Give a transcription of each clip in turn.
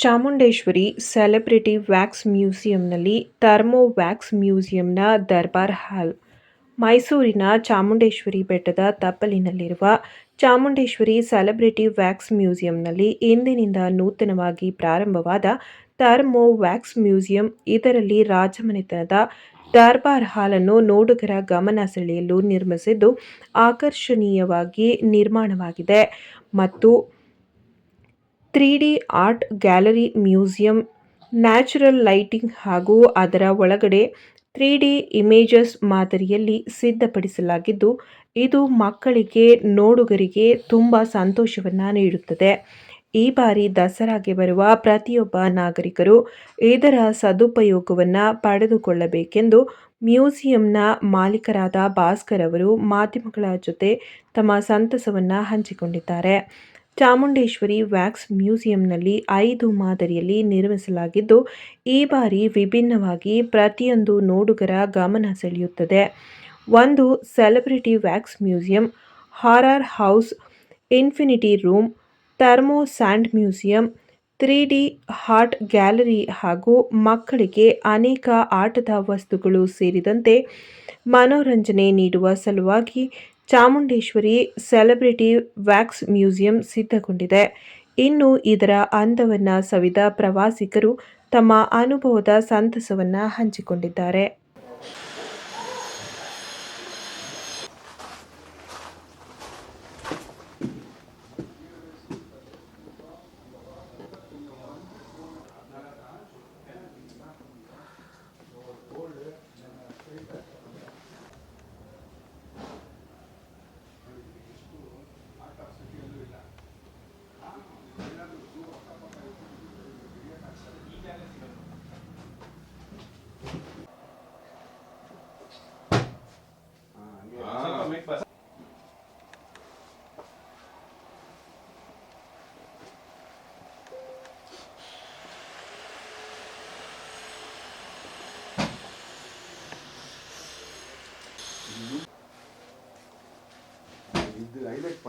Chamundeshwari celebrity wax ಮ್ಯೂಸಿಯಂನಲ್ಲಿ thermo wax ಮ್ಯೂಸಿಯಂನ ದರ್ಬಾರ್ hall. ಮೈಸೂರಿನ ಚಾಮುಂಡೇಶ್ವರಿ ಬೆಟ್ಟದ ತಪ್ಪಲಿನಲ್ಲಿರುವ ಚಾಮುಂಡೇಶ್ವರಿ ಸೆಲೆಬ್ರಿಟಿ ವ್ಯಾಕ್ಸ್ ಮ್ಯೂಸಿಯಂನಲ್ಲಿ ಇಂದಿನಿಂದ ನೂತನವಾಗಿ ಪ್ರಾರಂಭವಾದ ಥರ್ಮೋ ವ್ಯಾಕ್ಸ್ ಮ್ಯೂಸಿಯಂ, ಇದರಲ್ಲಿ ರಾಜಮನೆತನದ ದರ್ಬಾರ್ ಹಾಲನ್ನು ನೋಡುಗರ ಗಮನ ಸೆಳೆಯಲು ನಿರ್ಮಿಸಿದ್ದು, ಆಕರ್ಷಣೀಯವಾಗಿ ನಿರ್ಮಾಣವಾಗಿದೆ. ಮತ್ತು three D art gallery museum, natural lighting ಹಾಗೂ ಅದರ ಒಳಗಡೆ ತ್ರೀ ಡಿ ಇಮೇಜಸ್ ಮಾದರಿಯಲ್ಲಿ ಸಿದ್ಧಪಡಿಸಲಾಗಿದ್ದು, ಇದು ಮಕ್ಕಳಿಗೆ, ನೋಡುಗರಿಗೆ ತುಂಬ ಸಂತೋಷವನ್ನು ನೀಡುತ್ತದೆ. ಈ ಬಾರಿ ದಸರಾಗೆ ಬರುವ ಪ್ರತಿಯೊಬ್ಬ ನಾಗರಿಕರು ಇದರ ಸದುಪಯೋಗವನ್ನು ಪಡೆದುಕೊಳ್ಳಬೇಕೆಂದು ಮ್ಯೂಸಿಯಂನ ಮಾಲೀಕರಾದ ಭಾಸ್ಕರ್ ಅವರು ಮಾಧ್ಯಮಗಳ ಜೊತೆ ತಮ್ಮ ಸಂತಸವನ್ನು ಹಂಚಿಕೊಂಡಿದ್ದಾರೆ. ಚಾಮುಂಡೇಶ್ವರಿ ವ್ಯಾಕ್ಸ್ ಮ್ಯೂಸಿಯಂನಲ್ಲಿ ಐದು ಮಾದರಿಯಲ್ಲಿ ನಿರ್ಮಿಸಲಾಗಿದ್ದು, ಈ ಬಾರಿ ವಿಭಿನ್ನವಾಗಿ ಪ್ರತಿಯೊಂದು ನೋಡುಗರ ಗಮನ ಸೆಳೆಯುತ್ತದೆ. ಒಂದು celebrity wax museum, horror house, infinity room, thermo sand museum three D art gallery ಹಾಗೂ ಮಕ್ಕಳಿಗೆ ಅನೇಕ ಆಟದ ವಸ್ತುಗಳು ಸೇರಿದಂತೆ ಮನೋರಂಜನೆ ನೀಡುವ ಸಲುವಾಗಿ ಚಾಮುಂಡೇಶ್ವರಿ ಸೆಲೆಬ್ರಿಟಿ ವ್ಯಾಕ್ಸ್ ಮ್ಯೂಸಿಯಂ ಸಿದ್ಧಗೊಂಡಿದೆ. ಇನ್ನು ಇದರ ಅಂದವನ್ನು ಸವಿದ ಪ್ರವಾಸಿಗರು ತಮ್ಮ ಅನುಭವದ ಸಂತಸವನ್ನು ಹಂಚಿಕೊಂಡಿದ್ದಾರೆ.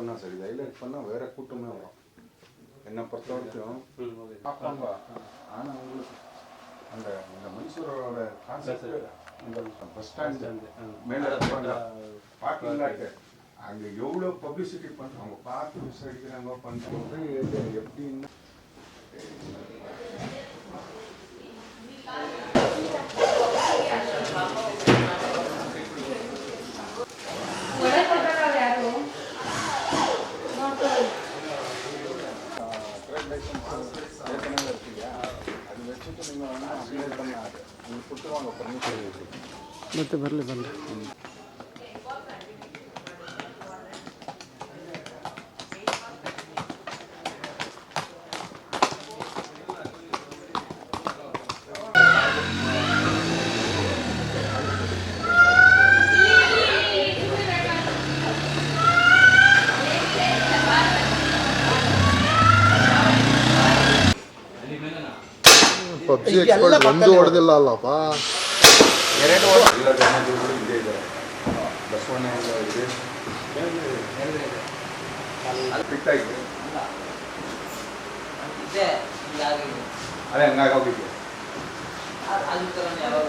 இது ஹைலைட் பண்ணா சார். ஹைலைட் பண்ணா வேற கூட்டமே வரும். என்னை பொறுத்த வரைக்கும் பார்ப்பாங்க ஆனா உங்களுக்கு அந்த இந்த மைசூரோட கான்செப்ட் இந்த பஸ் ஸ்டாண்ட் மேல பார்க்கிங் லாட் அங்க எவ்வளவு பப்ளிசிட்டி பண்றாங்க பார்த்து விசாரிக்கிறாங்க இது எப்படின்னா ಮತ್ತೆ ಬರಲಿ ಬರಲಿ. ಪಬ್ಜಿ ಎಕ್ಸ್ಪರ್ಟ್ ಒಂದು ಹೊಡೆದಿಲ್ಲ ಅಲ್ಲಪ್ಪ ಎರಡು ಅದೇ ಹಂಗಾಗಿ ಹೋಗಿದ್ದೆ. ಅಲ್ಲಿ ಥರನೇ ಯಾವಾಗ?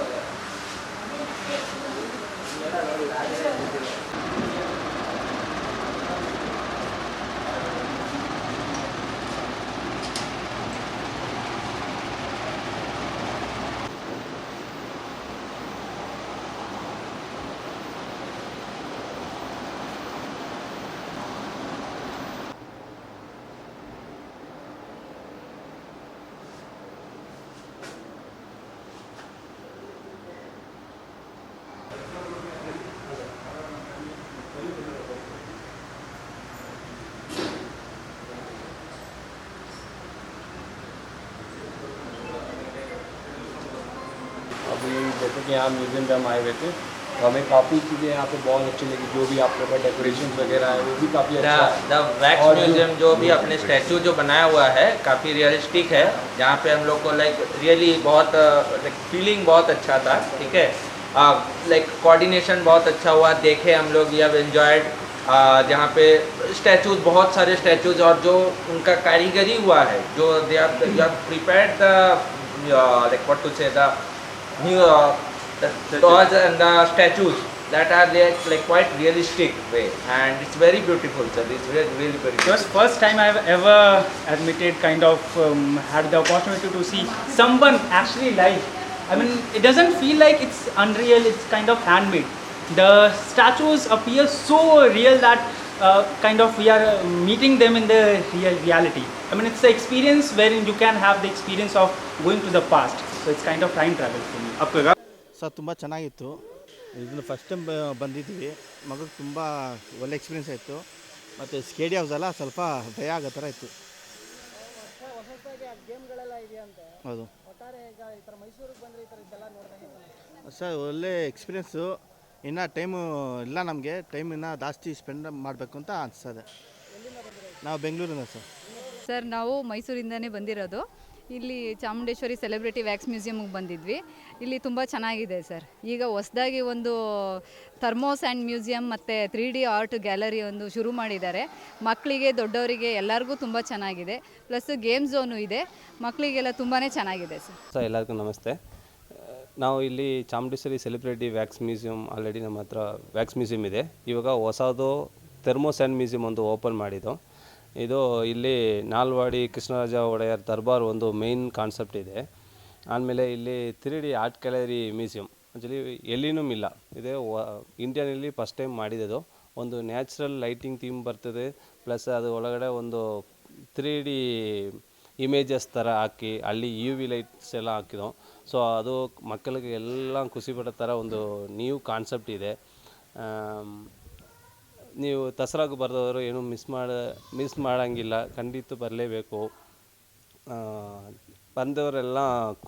जैसे कि यहाँ म्यूज़ियम पे हम आए हुए थे तो हमें काफ़ी चीज़ें यहाँ पे बहुत अच्छी लगी जो भी आप लोग का डेकोरेशन वगैरह है वो भी काफ़ी अच्छा है। द वैक्स म्यूज़ियम जो भी अपने स्टैचू जो बनाया हुआ है काफ़ी रियलिस्टिक है। जहाँ पे हम लोग को लाइक रियली बहुत लाइक फीलिंग बहुत अच्छा था ठीक है? लाइक कोऑर्डिनेशन बहुत अच्छा हुआ देखे हम लोग वी हैव एंजॉयड जहाँ पे स्टैचूज बहुत सारे स्टैचूज और जो उनका कारीगरी हुआ है जो they are prepared the like what to say the new dolls and the statues that are like, like quite realistic way and it's very beautiful sir it's really really very It was first time I've ever admitted kind of um, had the opportunity to see someone actually live. I mean, it doesn't feel like it's unreal. It's kind of handmade. The statues appear so real that uh, kind of we are uh, meeting them in the real reality. I mean, it's the experience wherein you can have the experience of going to the past. So it's kind of time travel for me. So ತುಂಬ ಚೆನ್ನಾಗಿತ್ತು ಇದನ್ನು first time ಬಂದಿದ್ವಿ ಮಗುಗೆ ತುಂಬ ಒಳ್ಳೆ experience ಆಯಿತು ಮತ್ತು ಸ್ಕೇಡಿ house ಅಲ್ಲ ಸ್ವಲ್ಪ ಭಯ ಆಗೋ ಥರ ಇತ್ತು ಹೌದು ಸರ್ ಒಳ್ಳೆ ಎಕ್ಸ್ಪೀರಿಯನ್ಸು ಇನ್ನು ಟೈಮು ಇಲ್ಲ ನಮಗೆ ಟೈಮ್ ಇನ್ನೂ ಜಾಸ್ತಿ ಸ್ಪೆಂಡ್ ಮಾಡಬೇಕು ಅಂತ ಅನಿಸ್ತದೆ. ನಾವು ಬೆಂಗಳೂರಿಂದ ಸರ್. ಸರ್ ನಾವು ಮೈಸೂರಿಂದನೇ ಬಂದಿರೋದು. ಇಲ್ಲಿ ಚಾಮುಂಡೇಶ್ವರಿ ಸೆಲೆಬ್ರಿಟಿ ವ್ಯಾಕ್ಸ್ ಮ್ಯೂಸಿಯಮ್ಗೆ ಬಂದಿದ್ವಿ. ಇಲ್ಲಿ ತುಂಬ ಚೆನ್ನಾಗಿದೆ ಸರ್. ಈಗ ಹೊಸದಾಗಿ ಒಂದು ಥರ್ಮೋಸ್ ಆ್ಯಂಡ್ ಮ್ಯೂಸಿಯಮ್ ಮತ್ತು ತ್ರೀ ಡಿ ಆರ್ಟ್ ಗ್ಯಾಲರಿ ಒಂದು ಶುರು ಮಾಡಿದ್ದಾರೆ. ಮಕ್ಕಳಿಗೆ ದೊಡ್ಡವರಿಗೆ ಎಲ್ಲರಿಗೂ ತುಂಬ ಚೆನ್ನಾಗಿದೆ. ಪ್ಲಸ್ ಗೇಮ್ ಝೋನು ಇದೆ. ಮಕ್ಕಳಿಗೆಲ್ಲ ತುಂಬಾ ಚೆನ್ನಾಗಿದೆ ಸರ್. ಸರ್ ಎಲ್ಲರಿಗೂ ನಮಸ್ತೆ. ನಾವು ಇಲ್ಲಿ Chamundeshwari celebrity wax museum already ನಮ್ಮ ಹತ್ರ ವ್ಯಾಕ್ಸ್ ಮ್ಯೂಸಿಯಂ ಇದೆ. ಇವಾಗ ಹೊಸದು ಥರ್ಮೋಸ್ಯಾನ್ ಮ್ಯೂಸಿಯಂ ಒಂದು ಓಪನ್ ಮಾಡಿದ್ದು. ಇದು ಇಲ್ಲಿ ನಾಲ್ವಾಡಿ ಕೃಷ್ಣರಾಜ ಒಡೆಯರ್ ದರ್ಬಾರ್ ಒಂದು ಮೇಯ್ನ್ ಕಾನ್ಸೆಪ್ಟ್ ಇದೆ. ಆಮೇಲೆ ಇಲ್ಲಿ three D art gallery museum. Actually ಎಲ್ಲಿನೂ ಇಲ್ಲ. ಇದೇ ಇಂಡಿಯಾನಲ್ಲಿ ಫಸ್ಟ್ ಟೈಮ್ ಮಾಡಿದ್ದು. ಒಂದು ನ್ಯಾಚುರಲ್ ಲೈಟಿಂಗ್ ಥೀಮ್ ಬರ್ತದೆ. ಪ್ಲಸ್ ಅದು ಒಳಗಡೆ ಒಂದು ತ್ರೀ ಡಿ ಇಮೇಜಸ್ ಥರ ಹಾಕಿ ಅಲ್ಲಿ ಯು ವಿ ಲೈಟ್ಸ್ ಎಲ್ಲ ಹಾಕಿದೋ ಸೊ ಅದು ಮಕ್ಕಳಿಗೆ ಎಲ್ಲ ಖುಷಿ ಪಡೋ ಥರ ಒಂದು ನ್ಯೂ ಕಾನ್ಸೆಪ್ಟ್ ಇದೆ. ನೀವು ದಸರಾಗೆ ಬರೆದವರು ಏನು ಮಿಸ್ ಮಾಡ ಮಿಸ್ ಮಾಡೋಂಗಿಲ್ಲ. ಖಂಡಿತ ಬರಲೇಬೇಕು. ಬಂದವರೆಲ್ಲ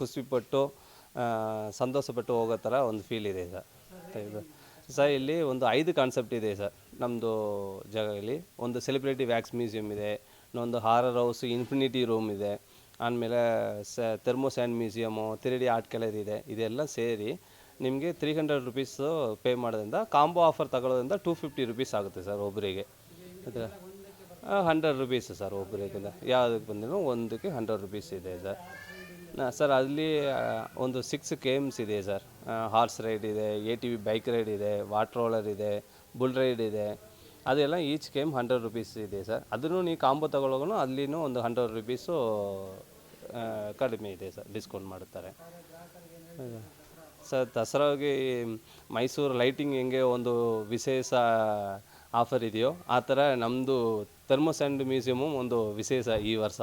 ಖುಷಿಪಟ್ಟು ಸಂತೋಷಪಟ್ಟು ಹೋಗೋ ಥರ ಒಂದು ಫೀಲ್ ಇದೆ ಸರ್. ಸರ್ ಇಲ್ಲಿ ಒಂದು ಐದು ಕಾನ್ಸೆಪ್ಟ್ ಇದೆ ಸರ್. ನಮ್ಮದು ಜಾಗದಲ್ಲಿ ಒಂದು ಸೆಲೆಬ್ರಿಟಿ ವ್ಯಾಕ್ಸ್ ಮ್ಯೂಸಿಯಮ್ ಇದೆ. ಇನ್ನೊಂದು ಹಾರರ್ ಹೌಸ್ ಇನ್ಫಿನಿಟಿ ರೂಮ್ ಇದೆ. ಆಮೇಲೆ ಸ thermo sand museum three D art gallery ಇದೆ. ಇದೆಲ್ಲ ಸೇರಿ ನಿಮಗೆ ತ್ರೀ ಹಂಡ್ರೆಡ್ ರುಪೀಸು ಪೇ ಮಾಡೋದ್ರಿಂದ ಕಾಂಬೋ ಆಫರ್ ತಗೊಳ್ಳೋದ್ರಿಂದ ಟೂ ಫಿಫ್ಟಿ ರುಪೀಸ್ ಆಗುತ್ತೆ ಸರ್ ಒಬ್ಬರಿಗೆ ಹಂಡ್ರೆಡ್ ರುಪೀಸ್ ಸರ್ ಒಬ್ಬರಿಗೆ ಯಾವುದಕ್ಕೆ ಬಂದಿರೋ ಒಂದಕ್ಕೆ ಹಂಡ್ರೆಡ್ ರುಪೀಸ್ ಇದೆ ಸರ್. ಸರ್ ಅಲ್ಲಿ ಒಂದು ಸಿಕ್ಸ್ ಗೇಮ್ಸ್ ಇದೆ ಸರ್. ಹಾರ್ಸ್ ರೈಡ್ ಇದೆ A T V bike ride ಇದೆ ವಾಟ್ರೋಲರ್ ಇದೆ ಬುಲ್ ರೈಡ್ ಇದೆ. ಅದೆಲ್ಲ ಈಚ್ ಕೇಮ್ ಹಂಡ್ರೆಡ್ ರುಪೀಸ್ ಇದೆ ಸರ್. ಅದನ್ನು ನೀವು ಕಾಂಬೋ ತಗೊಳ್ಳೋನು ಅಲ್ಲಿನೂ ಒಂದು ಹಂಡ್ರೆಡ್ ರುಪೀಸು ಕಡಿಮೆ ಇದೆ ಸರ್ ಡಿಸ್ಕೌಂಟ್ ಮಾಡುತ್ತಾರೆ. ಸರ್, ದಸರಾಗೆ ಮೈಸೂರು ಲೈಟಿಂಗ್ ಹೆಂಗೆ ಒಂದು ವಿಶೇಷ ಆಫರ್ ಇದೆಯೋ, ಆ ಥರ ನಮ್ಮದು ಥರ್ಮೋಸ್ಯಾಂಡ್ ಮ್ಯೂಸಿಯಮು ಒಂದು ವಿಶೇಷ ಈ ವರ್ಷ.